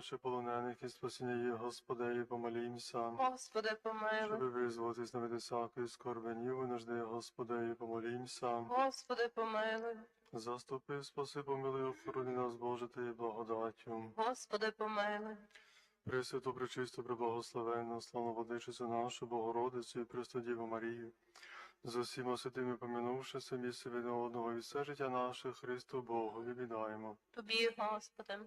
Ще полонених і спасіння їх, Господи, і помолімся. Господи, помилуй. Щоб визволитись на від всякої скорбенів і нужди, Господи, і помолімся. Господи, помилуй. Заступи, спаси, помилуй, охорони нас, Боже, Ти благодаттю. Господи, помилуй. Пресвяту, пречисту, преблагословенну, славну водичицю нашу, Богородицю і Пресну Діву Марію. З усіма святими помінувши місце від одного і все життя наше, Христу Богу, віддаємо. Тобі, Господи.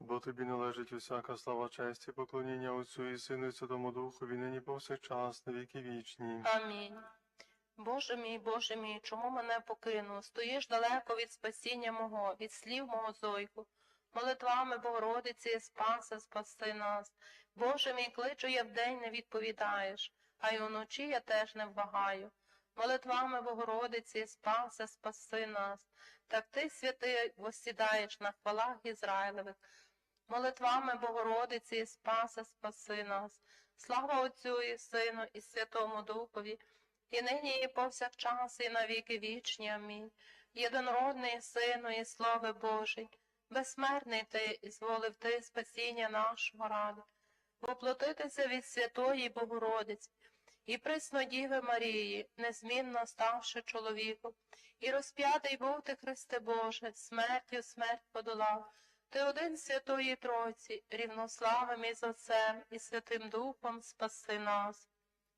Бо тобі належить усяка слава, честь і поклоніння Отцю і Сину і Святому Духу, і нині повсякчас, на віки вічні. Амінь. Боже мій, Боже мій, чому мене покинув? Стоїш далеко від спасіння мого, від слів мого зойку. Молитвами Богородиці, Спаса, спаси нас. Боже мій, кличу я вдень, не відповідаєш, а й уночі я теж не вбагаю. Молитвами Богородиці, Спаса, спаси нас. Так ти, святий, восідаєш на хвалах Ізраїлевих. Молитвами Богородиці, Спаса, спаси нас. Слава Отцю і Сину, і Святому Духові, і нині, і повсякчас, і на віки вічні. Амінь. Єдинородний Сину, і Слове Божий, безсмертний ти, і зволив ти спасіння нашого ради, воплотитися від Святої Богородиці, і Преснодіви Марії, незмінно ставши чоловіком, і розп'ятий був ти, Христе Боже, смертю смерть подолав. Ти один Святої Тройці, рівнославим із Отцем і Святим Духом спаси нас.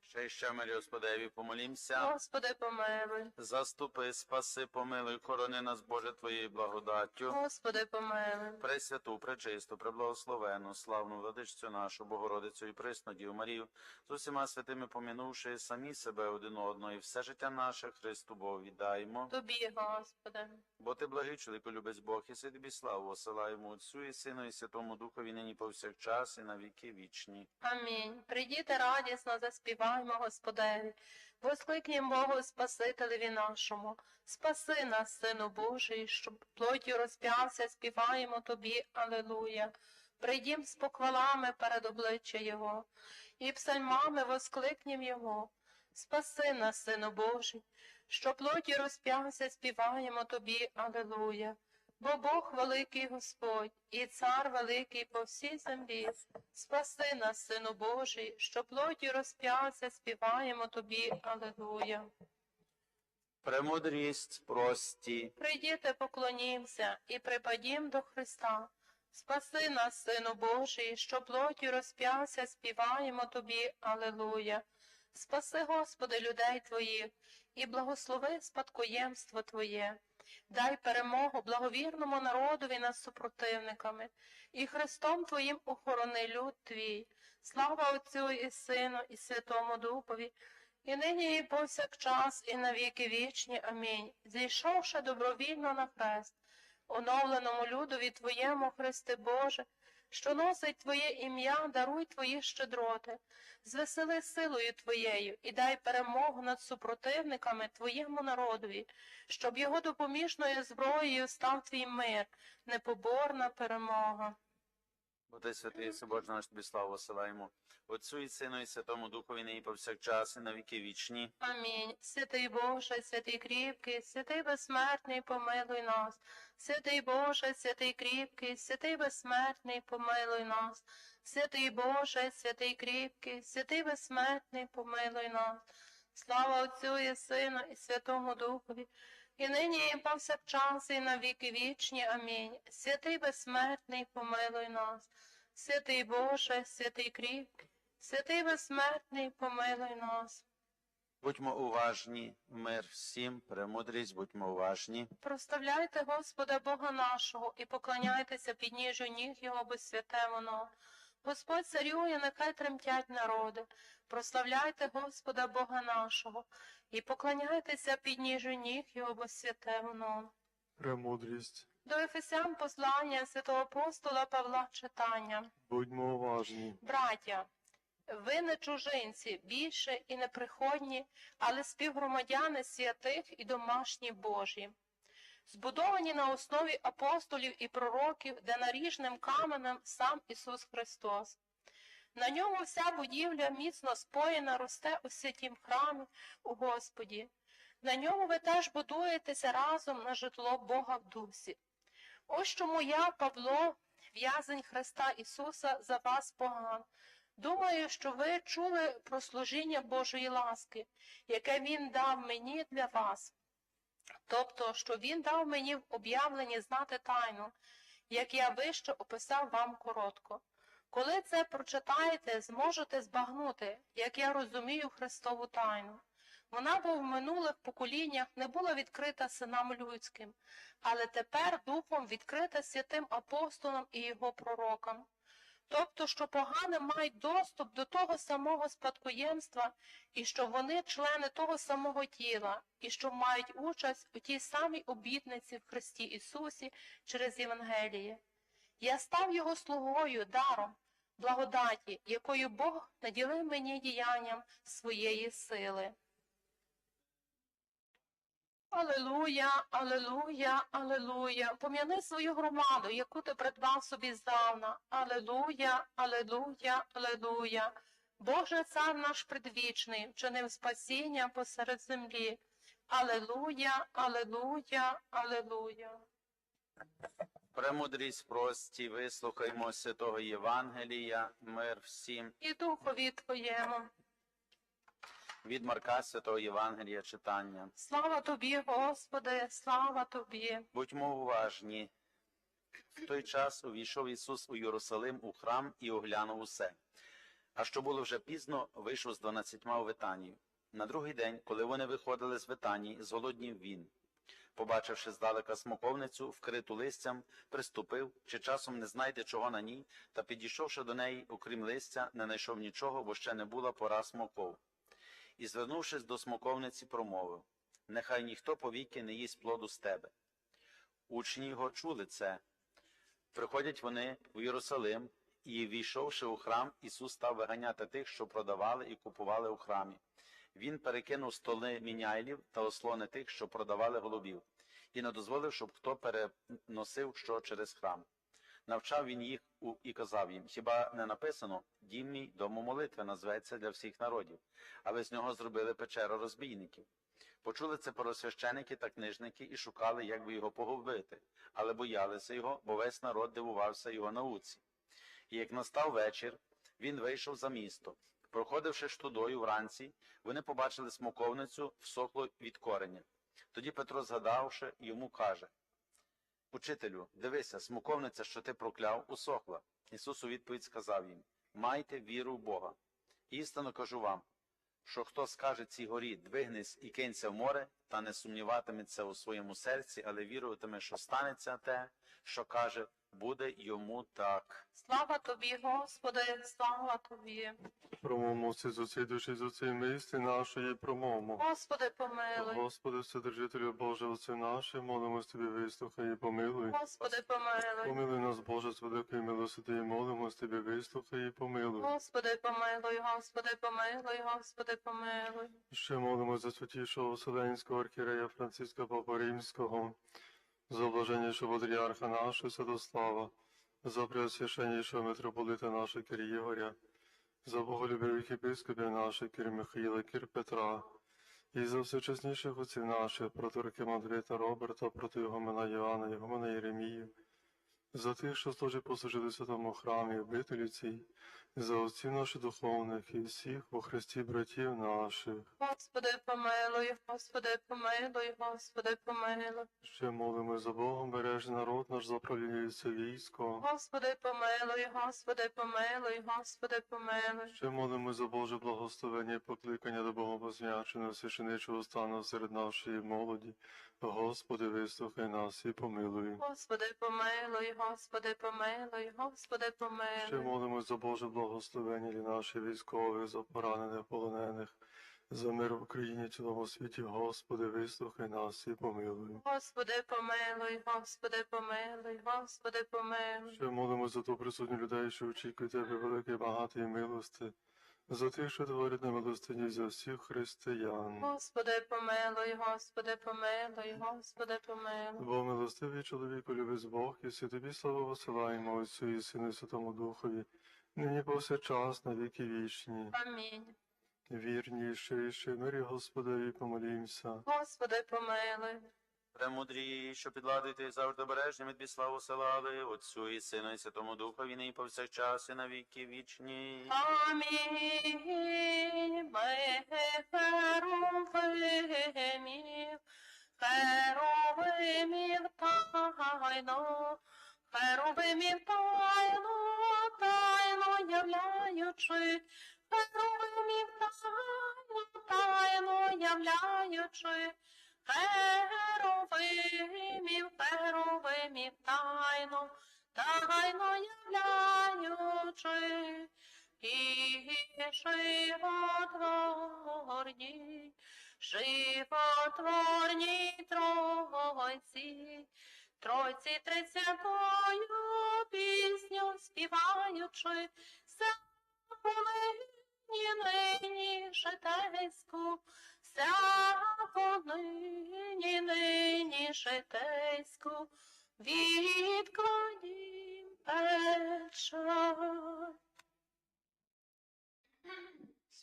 Ще Господеві, помолімся. Господи, помилуй, Заступи, спаси, помилуй, корони нас, Боже, Твоєю благодаттю. Господи, помилуй, Пресвяту, пречисту, преблагословену, славну владичцю нашу, Богородицю і присну Діву Марію, з усіма святими помінувши самі себе один одного, і все життя наше Христу Богу віддаємо. Тобі, Господи. Бо ти благий чоловіку, любець Бог, і си тобі славу осилаємо Отцю і Сину, і Святому Духові нині повсякчас, і на віки вічні. Амінь. Прийдіте радісно, заспіваймо Господеві. Воскликнім Богу Спасителеві нашому. Спаси нас, Сину Божий, щоб плоттю розп'явся, співаємо Тобі, Алелуя. Прийдім з похвалами перед обличчя Його, і псальмами воскликнім Його. Спаси нас, Сину Божий, що плоті розп'явся, співаємо Тобі, Алелуя. Бо Бог великий Господь, і цар великий по всій землі. Спаси нас, Сину Божий, що плоті розп'явся, співаємо Тобі, Алелуя. Премудрість прості, Прийдіте, поклонімся і припадім до Христа. Спаси нас, Сину Божий, що плоті розп'явся, співаємо Тобі, Алелуя. Спаси, Господи, людей Твоїх, і благослови спадкоємство Твоє. Дай перемогу благовірному народові над супротивниками, і Христом Твоїм охорони люд Твій. Слава Отцю і Сину, і Святому Духові, і нині, і повсякчас, і на віки вічні. Амінь. Зійшовши добровільно на хрест, оновленому людові Твоєму, Христе Боже, що носить Твоє ім'я, даруй Твої щедроти, звесели силою Твоєю і дай перемогу над супротивниками Твоєму народові, щоб його допоміжною зброєю став Твій мир, непоборна перемога. Бо ти святий, си Боже наш тобі славу осилаємо. Отцю і Сину, і Святому Духові нині повсякчас, і на віки вічні. Амінь. Святий Боже, святий кріпкий, святий безсмертний, помилуй нас. Святий Боже, святий кріпкий, святий безсмертний, помилуй нас. Святий Боже, святий кріпкий, святий безсмертний, помилуй нас. Слава Отцю і Сину, і Святому Духові, і нині, і повсякчас, і на віки вічні. Амінь. Святий безсмертний, помилуй нас. Святий Боже, святий кріпкий, святий безсмертний, помилуй нас. Будьмо уважні, мир всім, премудрість, будьмо уважні. Проставляйте Господа Бога нашого і поклоняйтеся під ніжю ніг Його, бо святе воно. Господь царює, нехай тремтять народи. Прославляйте Господа Бога нашого і поклоняйтеся під ніжю ніг Його, бо святе воно. Премудрість. До Ефесян послання святого апостола Павла читання. Будьмо уважні. Браття, ви не чужинці, більше і неприходні, але співгромадяни святих і домашні Божі, збудовані на основі апостолів і пророків, де наріжним каменем сам Ісус Христос. На ньому вся будівля міцно споєна росте у святім храмі у Господі. На ньому ви теж будуєтеся разом на житло Бога в дусі. Ось чому я, Павло, в'язень Христа Ісуса за вас поган. Думаю, що ви чули про служіння Божої ласки, яке Він дав мені для вас. Тобто, що Він дав мені в об'явленні знати тайну, як я вище описав вам коротко. Коли це прочитаєте, зможете збагнути, як я розумію Христову тайну. Вона бо в минулих поколіннях не була відкрита синам людським, але тепер духом відкрита святим апостолам і його пророкам. Тобто, що погани мають доступ до того самого спадкоємства, і що вони члени того самого тіла, і що мають участь у тій самій обітниці в Христі Ісусі через Євангеліє. Я став його слугою, даром, благодаті, якою Бог наділив мені діянням своєї сили. Алелуя, алелуя, алелуя. Пом'яни свою громаду, яку ти придбав собі здавна. Алелуя, алелуя, алелуя. Боже цар наш предвічний, вчинив спасіння посеред землі. Алелуя, алелуя, алелуя. Премудрість прості, вислухаймо святого Євангелія, мир всім. І духові твоєму. Від Марка святого Євангелія читання. Слава тобі, Господи, слава тобі. Будьмо уважні. В той час увійшов Ісус у Єрусалим у храм і оглянув усе. А що було вже пізно, вийшов з дванадцятьма у Витанію. На другий день, коли вони виходили з Витанії, зголоднів він. Побачивши здалека смоковницю, вкриту листям, приступив, чи часом не знайде чого на ній, та підійшовши до неї, окрім листя, не знайшов нічого, бо ще не була пора смоков. І, звернувшись до смоковниці, промовив Нехай ніхто повіки не їсть плоду з тебе. Учні його чули це. Приходять вони в Єрусалим, і, війшовши у храм, Ісус став виганяти тих, що продавали і купували у храмі. Він перекинув столи міняйлів та ослони тих, що продавали голубів, і не дозволив, щоб хто переносив що через храм. Навчав він їх і казав їм: Хіба не написано, дім мій дому молитви назветься для всіх народів, а ви з нього зробили печеру розбійників. Почули це первосвященики та книжники і шукали, як би його погубити, але боялися його, бо весь народ дивувався його науці. І як настав вечір, він вийшов за місто. Проходивши ж тудою вранці, вони побачили смоковницю всохло від кореня. Тоді Петро, згадавши, йому каже Учителю, дивися, смоковниця, що ти прокляв, усохла. Ісус у відповідь сказав їм Майте віру в Бога. Істинно кажу вам, що хто скаже цій горі, двигнись і кинься в море, та не сумніватиметься у своєму серці, але віруватиме, що станеться те, що каже, буде йому так. Слава тобі, Господи, слава тобі. Промовмо всі з усієї душі, з усієї мислі нашої, промовмо. Господи, помилуй. Господи, Вседержителю Боже, Отце наше, молимось Тобі, вислухай і помилуй. Господи, помилуй. Помилуй нас, Боже, з великої милости, і молимось Тобі, вислухай і помилуй. Господи, помилуй, Господи, помилуй, Господи, помилуй. Ще молимось за святішого Вселенського архірея Франциска Папа Римського, за блаженнішого патріарха нашого Святослава, за преосвященнішого митрополита нашого Кир Ігоря, за боголюбивих єпископів наших кір Михаїла, кір Петра, і за всечесніших отців наших, проторки Матвіта Роберта, проти його мина Івана, його мина Єремію, за тих, що служить послужили святому храмі, обителі цій, за отців наших духовних і всіх во Христі братів наших. Господи, помилуй, Господи, помилуй, Господи, помилуй. Ще молимо за Богом, бережи народ наш за правління військо. Господи, помилуй, Господи, помилуй, Господи, помилуй. Ще молимо за Боже благословення і покликання до Бога посвяченого священичого стану серед нашої молоді. Господи, вислухай нас і помилуй. Господи, помилуй, Господи, помилуй, Господи, помилуй. Ще помилуй. молимо за Боже благословення для наших військових, за поранених, полонених, за мир в Україні, цілому світі. Господи, вислухай нас і помилуй. Господи, помилуй, Господи, помилуй, Господи, помилуй. Ще молимо за ту присутню людей, що очікують Тебе великої багатої милости, за тих, що творять на милостині за всіх християн. Господи, помилуй, Господи, помилуй, Господи, помилуй. Бо милостивий чоловіку любить Бог, і всі тобі славу посилаємо Отцю і Сину і Святому Духові, нині повсякчас на віки вічні. Амінь. Вірніший, ще мирі Господеві помолімся. Господи, помилуй. Премудрі, що підладуєте і завжди обережними тобі славу селали, Отцю і Сину і Святому Духові, нині повсякчас і на віки вічні. Амінь. Ми херовимів, херовимів тайно, херовимів тайно, тайно являючи, херовимів тайно, тайно являючи,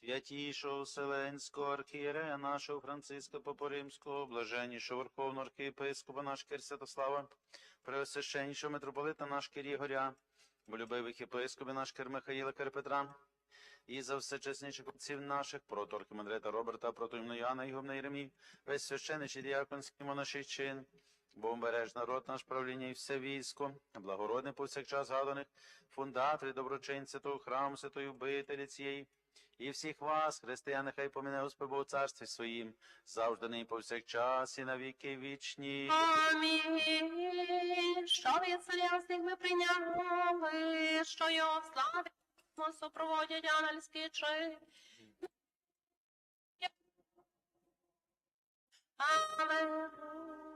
Святішого Вселенського архієрея нашого Франциска Попоримського, блаженнішого Верховного архієпископа наш Кир Святослава, преосвященнішого митрополита наш Кир Ігоря, болюбивих єпископів наш Кир Михаїла Кир Петра, і за всечесніших отців наших, прото Архимандрита Роберта, прото Імнояна, Ігумна Єремій, весь священичий діяконський монаший чин, Бо береж народ наш правління і все військо, благородне повсякчас згаданих, фундаторі, доброчинці того храму, святої вбителі цієї, і всіх вас, християни, хай помине Господь Бог у царстві своїм, завжди нині повсякчас і на віки вічні. Амінь. Що від всіх ми прийняли, що його славі супроводять ангельські чи. Алелуя.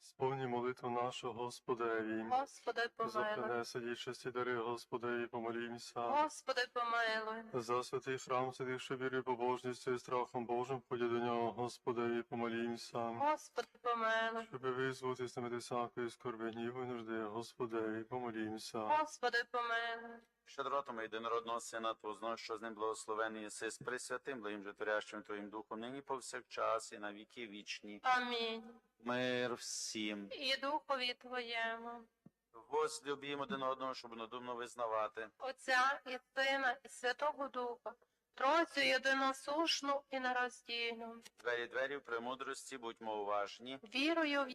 Сповні молитву нашу Господеві. Господи, За помилуй. принесені честі дари Господеві, помолімся. Господи, помилуй. За святий храм, святих що вірою, побожністю і страхом Божим, ходять до нього, Господеві, помолімся. Господи, помилуй. Щоби визволити з всякої скорби, гніву і нужди, Господеві, помолімся. Господи, помилуй. Щедротами єдинородного Сина Твого, що з ним благословений єси з присвятим, благим житворящим Твоїм Духом, нині повсякчас і на віки вічні. Амінь. Мир всім. І духові Твоєму. Возлюбім один одного, щоб надумно визнавати. Отця і Сина, і Святого Духа, Тройцю єдиносушну і нероздільну. Двері двері в премудрості, будьмо уважні. Вірую в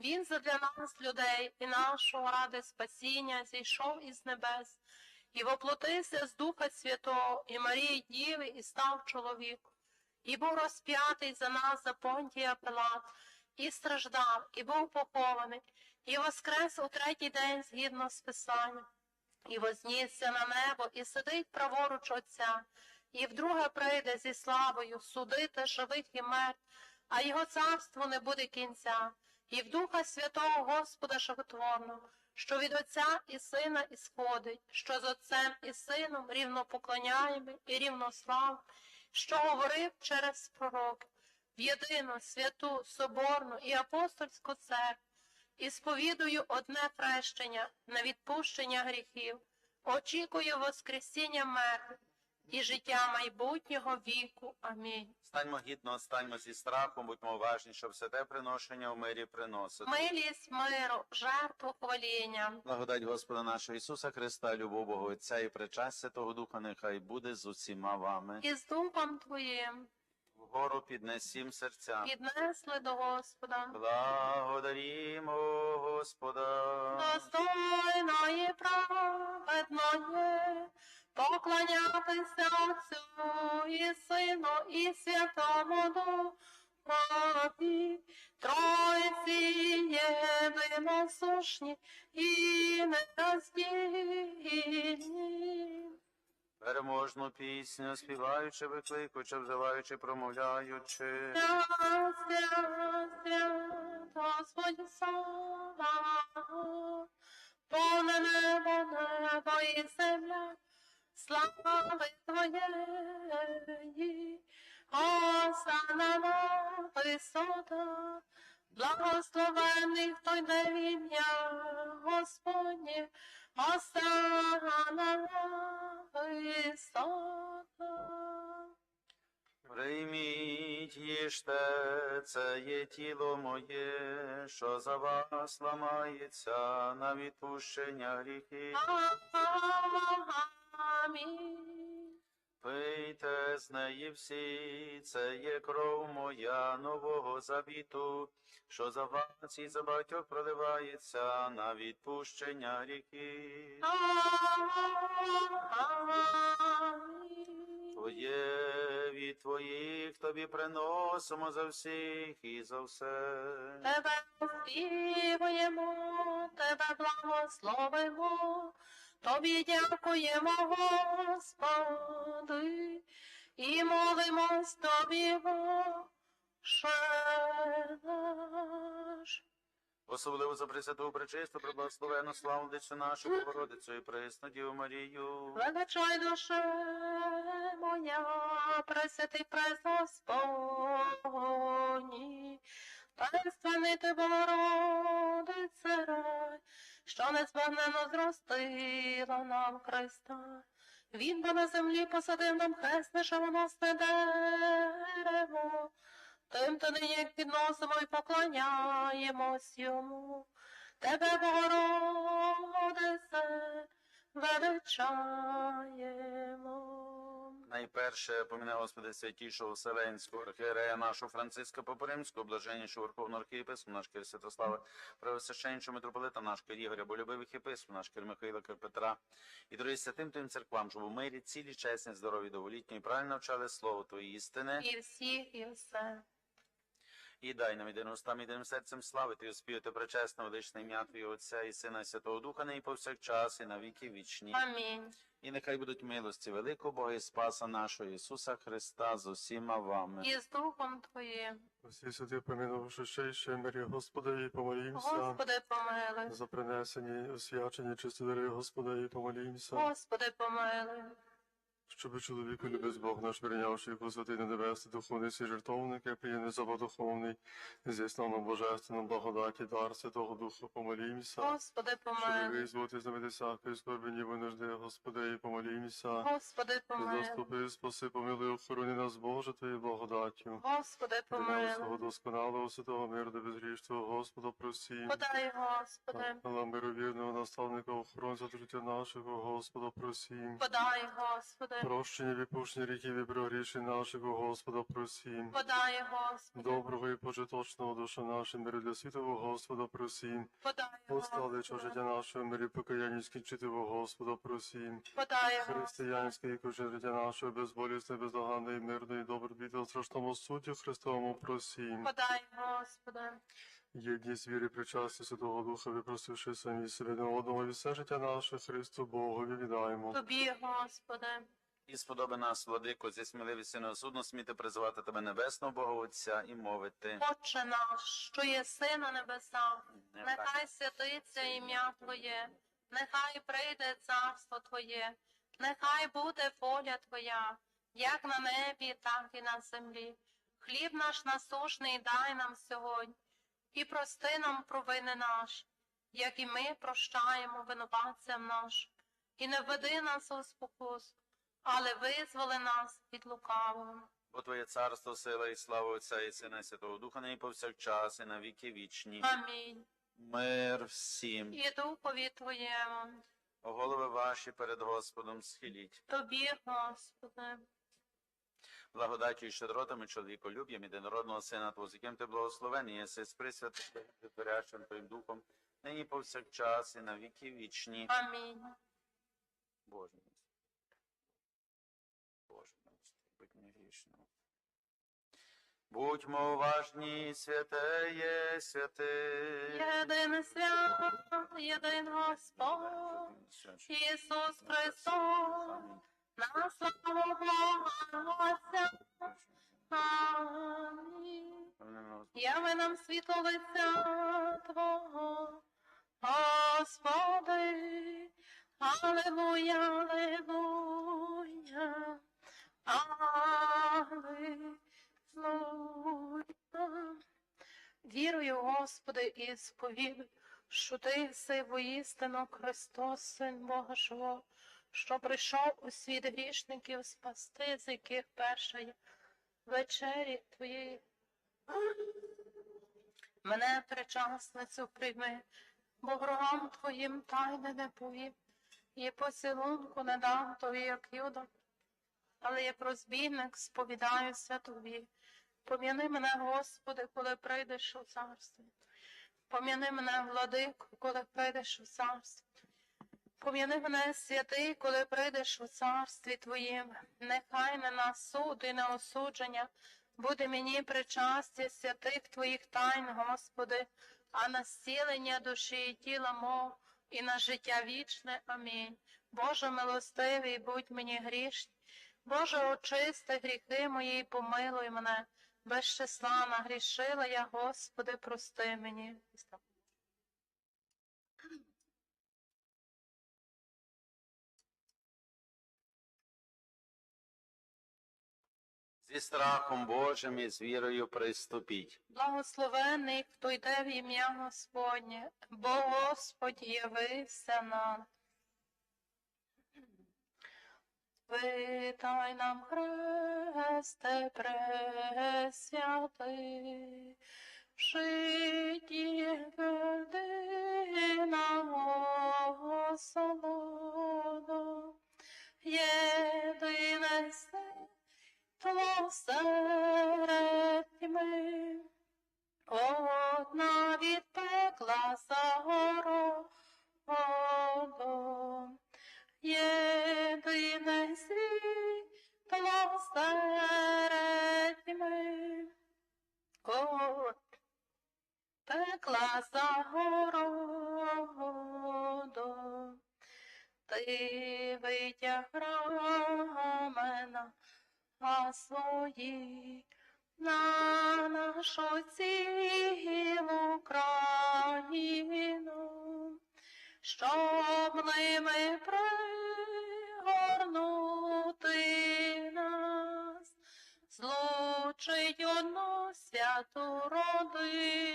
Він задля нас, людей, і нашого ради спасіння зійшов із небес, і воплотився з Духа Святого, і Марії Діви, і став чоловіком, і був розп'ятий за нас за Понтія Пилат, і страждав, і був похований, і воскрес у третій день згідно з Писанням, і вознісся на небо, і сидить праворуч Отця, і вдруге прийде зі славою судити живих і мертвих, а його царству не буде кінця і в Духа Святого Господа Животворного, що від Отця і Сина ісходить, що з Отцем і Сином рівно поклоняємо і рівнослав, що говорив через пророк, в єдину святу, соборну і апостольську церкву, і сповідую одне хрещення на відпущення гріхів, очікую Воскресіння мертвих і життя майбутнього віку. Амінь. Станьмо гідно, станьмо зі страхом, будьмо уважні, щоб все те приношення в мирі приносити. Милість миру, жертву хваління. Благодать Господа нашого Ісуса Христа, любов Бога Отця і причастя того Духа нехай буде з усіма вами. І з духом твоїм Вгору піднесім серця. піднесли до Господа. Благодарімо Господа. Достойної праведної поклонятися Отцю і Сину і Святому Духові, Тройці єдиносушні і нероздільні. Переможну пісню, співаючи, викликуючи, взиваючи, промовляючи. Господь слава, повне небо, небо і земля, слави Твоєї, Осана на висота, благословений, хто йде в ім'я Господнє, Осана на висота. Прийміть їжте, це є тіло моє, що за вас ламається на відпущення гріхів. Амінь. Пийте з неї всі, це є кров моя нового завіту, що за вас і за багатьох проливається на відпущення гріхів. Амінь. Твоє від твоїх тобі приносимо за всіх і за все. Тебе співаємо, тебе благословимо, тобі дякуємо, Господи, і молимось тобі, Боже наш. Особливо за Пресвяту Пречисту, преблагословену славу Дицю нашу Богородицю і пресну Діву Марію. Величай душе моя, пресвятий прес Господній, таїнственний ти Богородице рай, що незбагненно зростила нам Христа. Він бо на землі посадив нам хресне шавоносне дерево, тим то нині як підносимо і поклоняємось йому. Тебе, Богородице, величаємо. Найперше поміне Господи святішого Вселенського архієрея нашого Франциска Попоримського, блаженнішого Верховного архієпископа, наш Кир Святослава, Преосвященнішого митрополита, наш Кир Ігоря, болюбивих єпископів, наш Кир Михайла Кир Петра, і дорогі святим тим церквам, щоб у мирі, цілі, чесні, здорові, довголітні, і правильно навчали слово Твої істини, І всіх, і все. і дай нам єдиним устам, єдиним серцем славити, і оспівати пречесне, величне ім'я Твого Отця і Сина, і Святого Духа, нині повсякчас, і на віки вічні. Амінь. І нехай будуть милості великого Бога і Спаса нашого Ісуса Христа з усіма вами. І з Духом Твоїм. Всі святі помінувши ще й ще мирі Господи, і помолімся. Господи, помилуй. За принесені, освячені чистодарі Господи, і помолімся. Господи, помилуй. Щоби чоловіку любець Бог наш прийнявши його святий на небесний духовний свій жертовник, як приємний запах духовний, зіснав нам божественному благодаті, дар Святого Духа, помолімся. Господи, помилуй. визволити з всякої скорбі, винужди, Господи, і помолімся. Господи, помилуй. Заступи, спаси, помилуй, охорони нас, Боже, Твоєю благодаттю. Господи, Прийняли свого помилуй. досконалого святого миру до безгрішного Господа, просім. Подай, Господи. Але мировірного наставника, охоронця життя нашого, Господа, просім. Подай, Господи. Прощення, відпущення гріхів і прогрішень нашого, Господа, просім. Подай, Господи. Доброго і почеточного душа наша, миру для світового Господа, просім. Подай, Осталича Господи. життя нашого, мирі покаяння скінчитого Господа, просім. Подай. Християнське і кожне життя нашого, безболісне, бездоганне і мирне, і добробіте у страшному суді Христовому, просім. Подай, Господи. Єдність віри причасті Святого Духа, випросивши самі себе на одного і все життя наше, Христу Богові віддаємо. Тобі, Господи. І сподоби нас, владико, зі сміливістю неосудно сміти призивати тебе небесного Бога Отця і мовити. Отче наш, що єси на небесах, Нехай нехай святиться ім'я Твоє, нехай прийде царство Твоє, нехай буде воля Твоя, як на небі, так і на землі. Хліб наш насушний дай нам сьогодні, і прости нам провини наш, як і ми прощаємо винуватцям наш, і не введи нас у спокусу, але визволи нас від лукавого. Бо Твоє царство, сила і слава Отця і Сина і Святого Духа, нині повсякчас і на віки вічні. Амінь. Мир всім. І духові Твоєму. Голови ваші перед Господом схиліть. Тобі, Господи, Благодаттю і щедротами чоловіколюб'ям єдинородного Сина Твого, з яким ти благословений, єси з присвятим творящим Твоїм Духом, нині повсякчас і на віки вічні. амінь. Боже мій, будь не грішним. Будьмо уважні, святе є святе. Єдин свят, єдин Господь, Ісус Христос, на славу Бога Отця. Амінь. Яви нам світло лиця Твого, Господи, Аллилуйя, Аллилуйя. Аллилуйя. Вірую, Господи, і сповідую, що Ти си воістину Христос, Син Бога Живого, що прийшов у світ грішників спасти, з яких перша є вечері Твоєї. Мене причасницю прийми, бо ворогам Твоїм тайне не повім, і поцілунку не дам тобі, як юда, але як розбійник сповідаюся тобі. Пом'яни мене, Господи, коли прийдеш у царство. Пом'яни мене, владику, коли прийдеш у царство. Пом'яни мене, святий, коли прийдеш у царстві Твоїм. Нехай не на суд і на осудження буде мені причастя святих Твоїх тайн, Господи, а на зцілення душі і тіла мов, і на життя вічне. Амінь. Боже милостивий, будь мені грішний. Боже, очисти гріхи мої, помилуй мене. Без числа нагрішила я, Господи, прости мені. Зі страхом Божим і з вірою приступіть. Благословений, хто йде в ім'я Господнє, бо Господь явився нам. Витай нам, Христе, пресвятий, в житті веди нам Господа, єдине світло серед тьми. Одна від пекла загородом, єдине світло серед тьми. От пекла святу родину,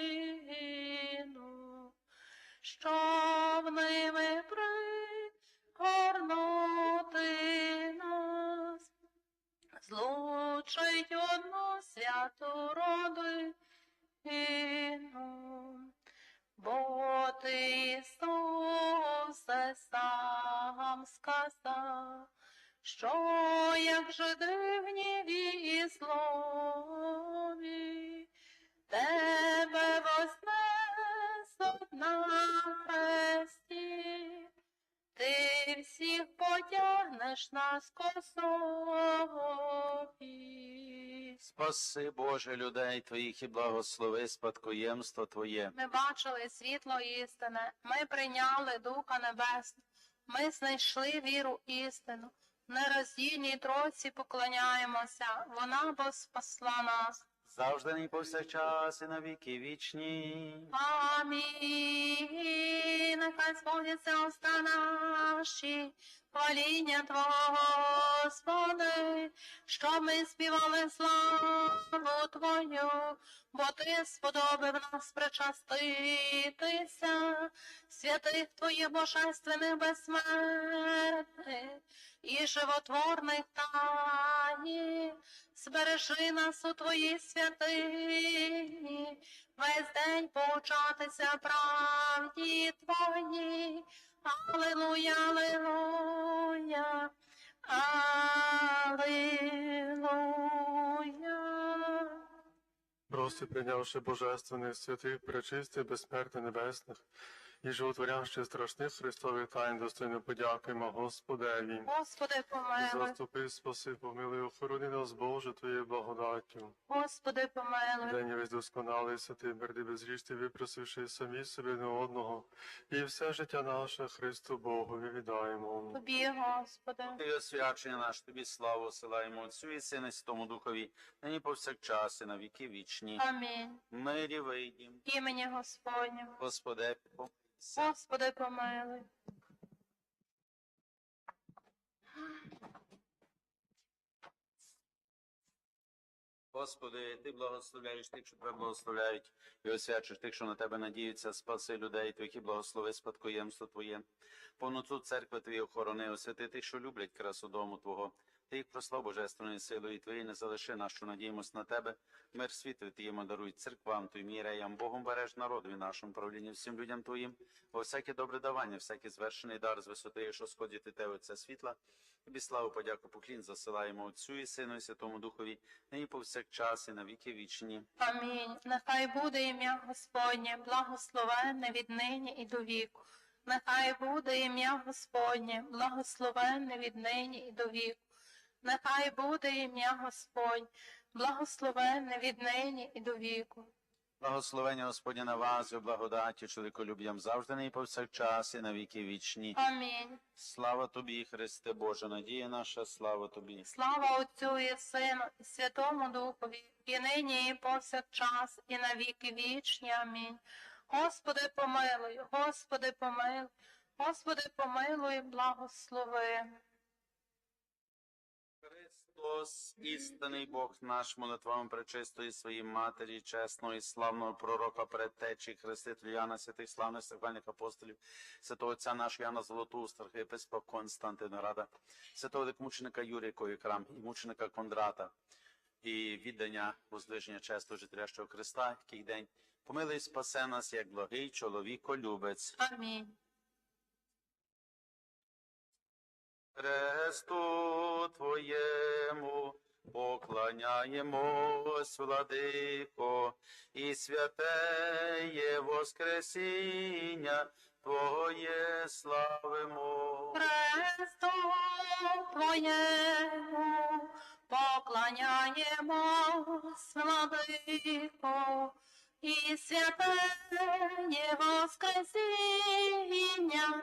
щоб ними пригорнути нас. Злучить одну святу родину, бо ти, Ісусе, сам сказав, що як жиди в гніві і тебе вознесуть на хресті, ти всіх потягнеш на скосові. Спаси, Боже, людей Твоїх і благослови спадкоємство Твоє. Ми бачили світло істини, ми прийняли Духа Небесного, ми знайшли віру істину. Нероздільній Тройці поклоняємося, вона бо спасла нас. Завжди і повсякчас і на віки вічні. Амінь. Нехай сповняться уста наші, хваління Твого, Господи, щоб ми співали славу Твою, бо Ти сподобив нас причаститися, святих Твоїх божественних безсмертних і животворних таїв. Збережи нас у Твоїй святині, весь день повчатися правді Твоїй. Аллилуйя, аллилуйя, аллилуйя. Прости, прийнявши божественних святих, пречистих, безсмертних небесних і животворящих страшних Христових тайн, достойно подякуємо Господеві. Господи, помилуй, Заступи, спаси, помилуй, охорони нас, Боже, Твоєю благодаттю. Господи, помилуй. День весь досконалий, святий, мерди безрічний, випросивши самі себе не одного, і все життя наше Христу Богу віддаємо. Тобі, Господи. І освячення наш Тобі славу силаємо Отцю і Сину і Святому Духові, нині повсякчас і на віки вічні. Амінь. Мирі вийдім, Імені Господнього. Господи, помилуйся. Господи, помили. Господи, Ти благословляєш тих, що тебе благословляють, і освячиш тих, що на тебе надіються, спаси людей, твоїх і благослови спадкоємство Твоє, повноту церкви Твої охорони, освяти тих, що люблять красу дому Твого. Ти їх прослав божественною силою Твоєю, не залиши що надіємось на Тебе. Мир світу Твоєму даруй церквам Твоїм, єреям, Богом береж народові нашому правлінні, всім людям Твоїм, бо всяке добре давання, всякий звершений дар з висоти, що сходить від Тебе Отця світла, Тобі славу, подяку, поклін засилаємо Отцю і Сину і Святому Духові, нині повсякчас і на віки вічні. Амінь. Нехай буде ім'я Господнє, благословенне від нині і до віку. Нехай буде ім'я Господнє, благословенне від нині і до віку. Нехай буде ім'я Господнє, благословенне від нині і до віку. Благословення Господня на вас, і благодаті, чоловіколюб'ям завжди нині повсякчас і на віки вічні. Амінь. Слава тобі, Христе Боже, надія наша, слава тобі. Слава Отцю і Сину, і Святому Духові, і нині, і повсякчас, і на віки вічні. Амінь. Господи, помилуй, Господи, помилуй, Господи, помилуй, благослови. Христос, істинний Бог наш, молитвами пречистої своїй матері, чесного і славного пророка, предтечі, хрестителя Яна, святих славних сакральних апостолів, святого отця нашого Яна Золотуста, архієпископа Константина Рада, святого дикмученика Юрія Коїкрам і мученика Кондрата, і віддання воздвиження чесного життящого Христа, який день помилуй, спасе нас, як благий чоловіколюбець. Амінь. Хресту Твоєму поклоняємось, владико, і святеє Воскресіння Твоє славимо. Христу Твоєму поклоняємо, владико, і святеє Воскресіння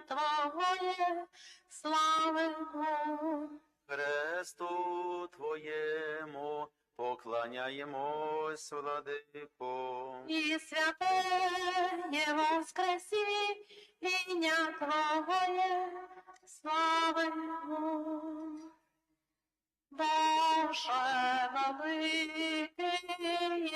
Твоє, славимо. Хресту Твоєму поклоняємось, владико. І святеє Воскресіння Твоє, славимо. Боже великий єдиний,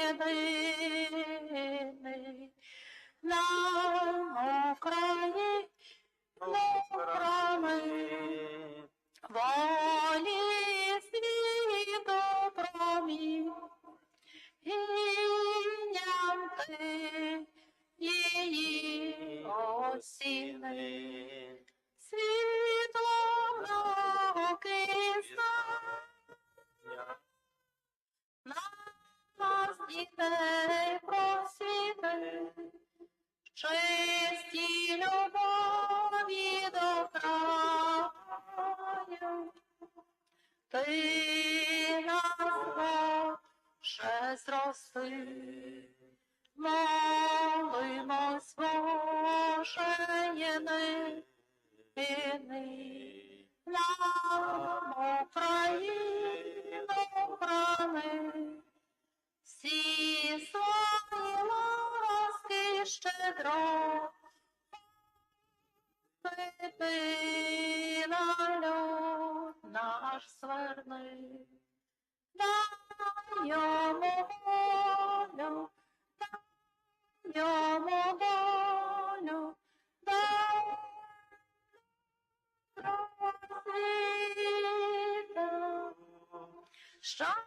Russia